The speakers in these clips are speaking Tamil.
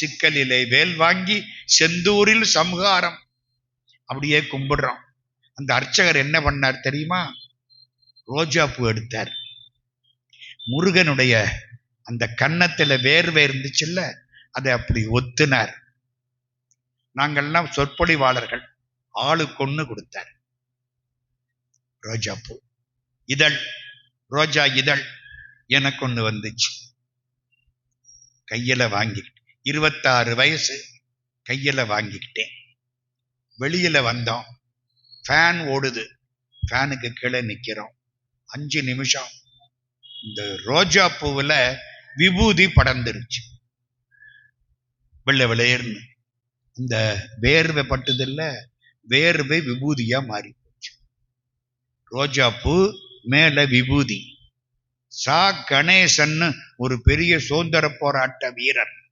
சிக்கலிலே வேல் வாங்கி செந்தூரில் சம்ஹாரம். அப்படியே கும்பிடுறோம். அந்த அர்ச்சகர் என்ன பண்ணார் தெரியுமா? ரோஜா பூ எடுத்தார். முருகனுடைய அந்த கன்னத்துல வேர்வை இருந்துச்சுல்ல அதை அப்படி ஒத்துனார். நாங்கள்லாம் சொற்பொழிவாளர்கள் ஆளுக்கு ஒன்று கொடுத்தார். ரோஜா பூ. இதழ் ரோஜா இதழ் எனக்கு ஒன்று வந்துச்சு. கையில வாங்கிக்கிட்டேன் இருபத்தாறு வயசு கையில வாங்கிக்கிட்டேன். வெளியில வந்தோம். ஃபேன் ஓடுது. ஃபேனுக்கு கீழே நிக்கிறோம். அஞ்சு நிமிஷம். இந்த ரோஜா பூவுல விபூதி படர்ந்துருச்சு. வெள்ளை விளையர்னு இந்த வேர்வை பட்டதில்ல வேர்வை விபூதியா மாறி போச்சு ரோஜா பூ மேல விபூதி. சா கணேசன்னு ஒரு பெரிய சுதந்திர போராட்ட வீரர்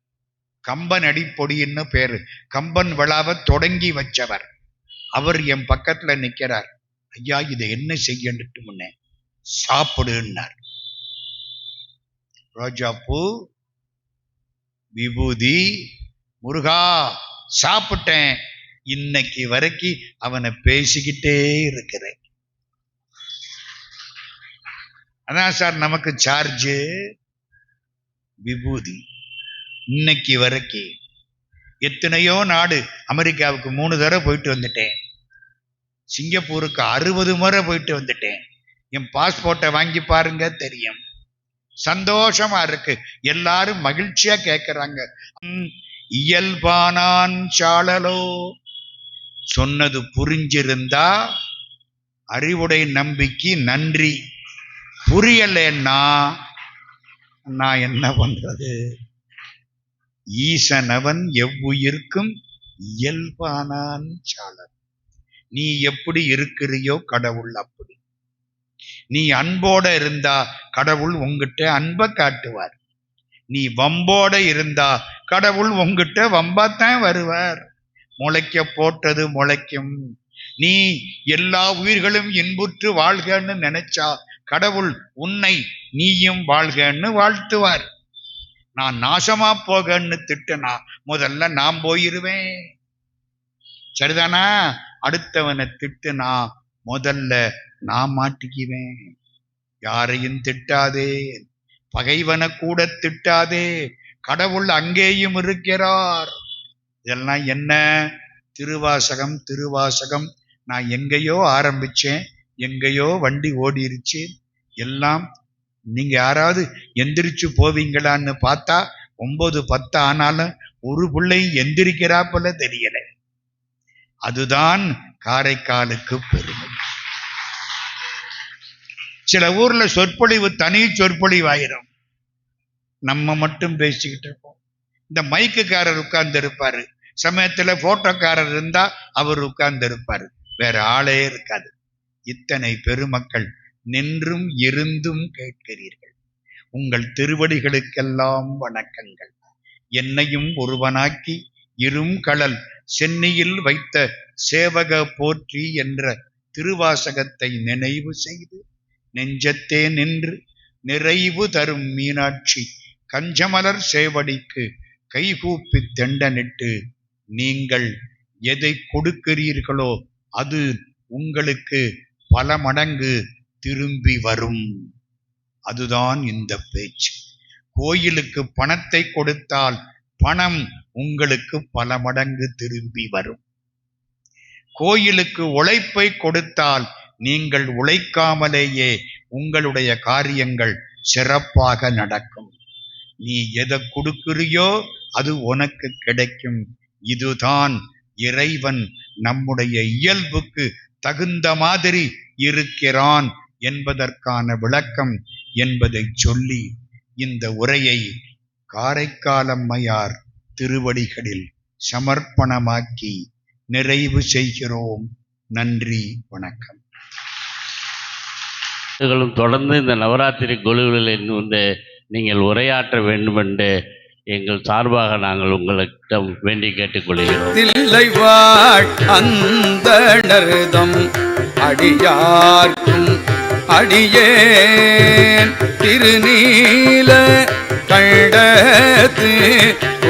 கம்பன் அடிப்பொடின்னு பேரு. கம்பன் விழாவை தொடங்கி வச்சவர். அவர் என் பக்கத்துல நிக்கிறார். ஐயா இதை என்ன செய்யணுட்டு முன்னே? சாப்பிடுன்னார். ரோஜா பூ விபூதி முருகா சாப்பிட்டேன். இன்னைக்கு வரைக்கும் அவனை பேசிக்கிட்டே இருக்கிறேன். அதான் சார் நமக்கு சார்ஜு விபூதி. இன்னைக்கு வரைக்கும் எத்தனையோ நாடு அமெரிக்காவுக்கு மூணு தடவை போயிட்டு வந்துட்டேன். சிங்கப்பூருக்கு அறுபது முறை போயிட்டு வந்துட்டேன். என் பாஸ்போர்ட்டை வாங்கி பாருங்க தெரியும். சந்தோஷமா இருக்கு. எல்லாரும் மகிழ்ச்சியா கேட்கறாங்க "ம், இயல்பானான் சாழலோ சொன்னது புரிஞ்சிருந்தா அறிவுடை நம்பிக்கை நன்றி. புரியலன்னா நான் என்ன பண்றது? ஈசனவன் எவ்வுயிர்க்கும்? இயல்பானான் சாளன் நீ எப்படி இருக்கிறியோ கடவுள் அப்படி. நீ அன்போட இருந்தா கடவுள் உங்கிட்ட அன்பை காட்டுவார். நீ வம்போட இருந்தா கடவுள் உங்கிட்ட வம்பாத்தான் வருவார். முளைக்க போட்டது முளைக்கும். நீ எல்லா உயிர்களும் இன்புற்று வாழ்கன்னு நினைச்சா கடவுள் உன்னை நீயும் வாழ்கன்னு வாழ்த்துவார். நான் நாசமா போகன்னு திட்டுனா முதல்ல நான் போயிருவேன். சரிதானா? அடுத்தவனை திட்டுனா முதல்ல நான் மாட்டிக்குவேன். யாரையும் திட்டாதே. பகைவனை கூட திட்டாதே. கடவுள் அங்கேயும் இருக்கிறார். இதெல்லாம் என்ன? திருவாசகம் திருவாசகம். நான் எங்கேயோ ஆரம்பிச்சேன். எங்கேயோ வண்டி ஓடிருச்சு. எல்லாம் நீங்க யாராவது எந்திரிச்சு போவீங்களான்னு பார்த்தா ஒன்பது பத்து ஆனாலும் ஒரு பிள்ளையும் எந்திரிக்கிறா போல தெரியல. அதுதான் காரைக்காலுக்கு பெருமை. சில ஊர்ல சொற்பொழிவு தனி சொற்பொழிவு ஆயிரும் நம்ம மட்டும் பேசிக்கிட்டு இருப்போம். இந்த மைக்குக்காரர் உட்கார்ந்து இருப்பாரு சமயத்துல போட்டோக்காரர் இருந்தா அவர் உட்கார்ந்து இருப்பாரு வேற ஆளே இருக்காது. இத்தனை பெருமக்கள் நின்றும் இருந்தும் கேட்கிறீர்கள். உங்கள் திருவடிகளுக்கெல்லாம் வணக்கங்கள். என்னையும் ஒருவனாக்கி இரும் கடல் சென்னையில் வைத்த சேவக போற்றி என்ற திருவாசகத்தை நினைவு செய்து நெஞ்சத்தே நின்று நிறைவு தரும் மீனாட்சி கஞ்சமலர் சேவடிக்கு கைகூப்பி தெண்டனிட்டு நீங்கள் எதை கொடுக்கிறீர்களோ அது உங்களுக்கு பல மடங்கு திரும்பி வரும். அதுதான் இந்த பேச்சு. கோயிலுக்கு பணத்தை கொடுத்தால் பணம் உங்களுக்கு பல மடங்கு திரும்பி வரும். கோயிலுக்கு உழைப்பை கொடுத்தால் நீங்கள் உழைக்காமலேயே உங்களுடைய காரியங்கள் சிறப்பாக நடக்கும். நீ எதை கொடுக்கிறியோ அது உனக்கு கிடைக்கும். இதுதான் இறைவன் நம்முடைய இயல்புக்கு தகுந்த மாதிரி இருக்கிறான் என்பதற்கான விளக்கம் என்பதை சொல்லி இந்த உரையை காரைக்காலம்மையார் திருவடிகளில் சமர்ப்பணமாக்கி நிறைவு செய்கிறோம். நன்றி வணக்கம். தொடர்ந்து இந்த நவராத்திரி குழுவில் வந்து நீங்கள் உரையாற்ற வேண்டும் என்று எங்கள் சார்பாக நாங்கள் உங்களிடம் வேண்டி கேட்டுக்கொள்கிறோம். அடியார்க்கும் அடியேன். திருநீல கண்டத்து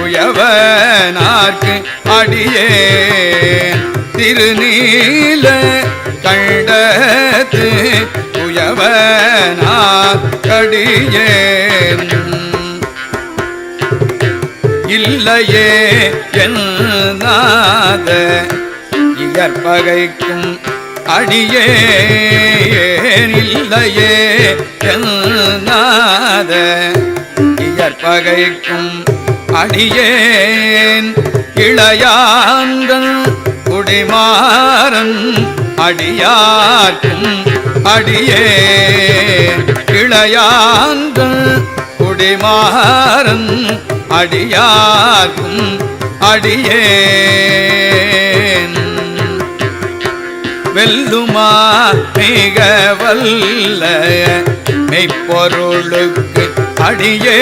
உயவனார்க்கு அடியேன். திருநீல கண்டத்து உயவனார் கடியேன் இல்லையே என்னாத இயற்பகைக்கும் அடியே இல்லையே என்னாத? இயற்பகைக்கும் அடியேன் இளையாங்கள் குடிமாறன் அடியார்க்கும் அடியே இளையாங்கள் குடிமாறன் அடியார்க்கும் அடியே வெல்லுமா? மிக வல்ல மெய்ப்பொருளுக்கு அடியே.